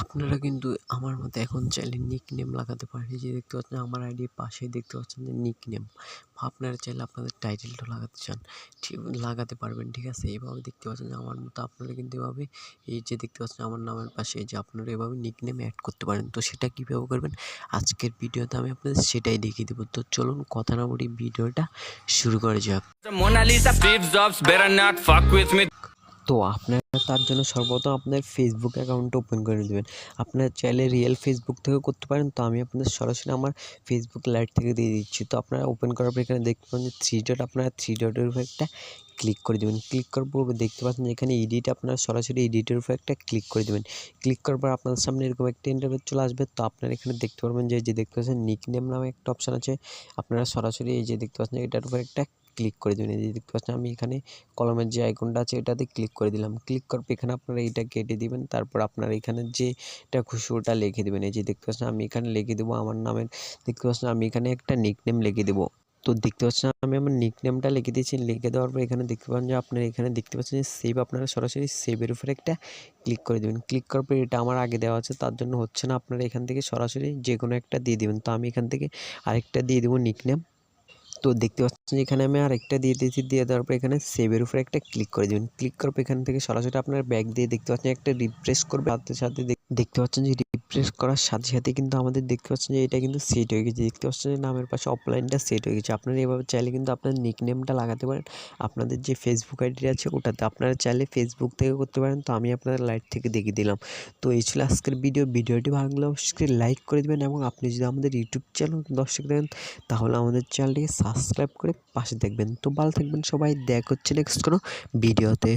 আপনারা কিন্তু আমার মতো এখন চাইলে নিক নেম লাগাতে পারেন। যে দেখতে পাচ্ছেন আমার আইডির পাশেই দেখতে পাচ্ছেন যে নিক নেম আপনারা চাইলে আপনাদের টাইটেলটা লাগাতে চান। ঠিক লাগাতে পারবেন ঠিক আছে? এভাবে দেখতে পাচ্ছেন যে আমার মতো আপনারা কিন্তু এভাবে এই যে দেখতে পাচ্ছেন আমার নামের পাশে যে আপনারা এভাবে নিক নেম অ্যাড করতে পারেন। তো সেটা কীভাবে করবেন? আজকের ভিডিওতে আমি আপনাদের সেটাই দেখিয়ে দেবো। তো চলুন কথা না বলি ভিডিওটা শুরু করা যাক. তো আপনারা তার জন্য সর্বপ্রথম আপনার ফেসবুক অ্যাকাউন্ট ওপেন করে দেবেন আপনারা চাইলে রিয়েল ফেসবুক থেকেও করতে পারেন। তো আমি আপনাদের সরাসরি আমার ফেসবুক লাইট থেকে দিয়ে দিচ্ছি। তো আপনারা ওপেন করার পর এখানে দেখতে পাবেন যে থ্রি ডট আপনারা থ্রি ডটের উপর একটা ক্লিক করে দেবেন। ক্লিক করার পর দেখতে পাচ্ছেন এখানে এডিট আপনারা সরাসরি এডিটের উপর একটা ক্লিক করে দেবেন। ক্লিক করার পর আপনাদের সামনে এরকম একটা ইন্টারভিউ চলে আসবে। তো আপনারা এখানে দেখতে পারবেন যে যে দেখতে পাচ্ছেন নিক নেম নামে একটা অপশান আছে। আপনারা সরাসরি এই যে দেখতে পাচ্ছেন এটার উপর একটা ক্লিক করে দেবেন। এই যে দেখতে পাচ্ছেন আমি এখানে কলমের যে আইকনটা আছে এটাতে ক্লিক করে দিলাম। ক্লিক পর এখানে আপনারা এটা কেটে দিবেন। তারপর আপনারা এখানে যেটা খুশি ওটা লিখে দেবেন। এই যে দেখতে পাচ্ছেন আমি এখানে লিখে দেবো আমার নামের, দেখতে পাচ্ছেন আমি এখানে একটা নিক নেম লিখে দেবো। তো দেখতে পাচ্ছেন আমি আমার নিক নেমটা লিখে দিয়েছি। লিখে দেওয়ার পর এখানে দেখতে পাচ্ছেন যে আপনারা এখানে দেখতে পাচ্ছেন যে সেভ আপনারা সরাসরি সেভের উপরে একটা ক্লিক করে দেবেন। ক্লিক করার পর এটা আমার আগে দেওয়া আছে। তার জন্য হচ্ছে না আপনারা এখান থেকে সরাসরি যে কোনো একটা দিয়ে দেবেন। তো আমি এখান থেকে আরেকটা দিয়ে দেবো নিক নেম তো দেখতে পাচ্ছেন এখানে আমি আরেকটা দিয়ে দিয়েছি, দিয়ে দেওয়ার পর এখানে সেভের উপরে একটা ক্লিক করে দেবেন। ক্লিক করার পর এখান থেকে সরাসরি আপনার ব্যাগ দিয়ে দেখতে পাচ্ছেন একটা রিফ্রেশ করবে, সাথে সাথে দেখতে পাচ্ছেন যে রিফ্রেশ করার সাথে সাথে কিন্তু আমাদের দেখতে পাচ্ছেন যে এটা কিন্তু সেট হয়ে গেছে। দেখতে পাচ্ছেন যে নামের পাশে অফলাইনটা সেট হয়ে গেছে। আপনারা এভাবে চাইলে কিন্তু আপনার নিক নেমটা লাগাতে পারেন। আপনাদের যে ফেসবুক আইডি আছে ওটাতে আপনারা চাইলে ফেসবুক থেকে করতে পারেন। তো আমি আপনাদের লাইট থেকে দেখিয়ে দিলাম। তো এই ছিল আজকের ভিডিও ভিডিওটি ভালো লাগলে অবশ্যই লাইক করে দেবেন এবং আপনি যদি আমাদের ইউটিউব চ্যানেল দর্শক দেখেন, তাহলে আমাদের চ্যানেলটিকে সাবস্ক্রাইব করে পাশে দেখবেন। তো ভালো থাকবেন সবাই। দেখ হচ্ছে নেক্সট কোনো ভিডিওতে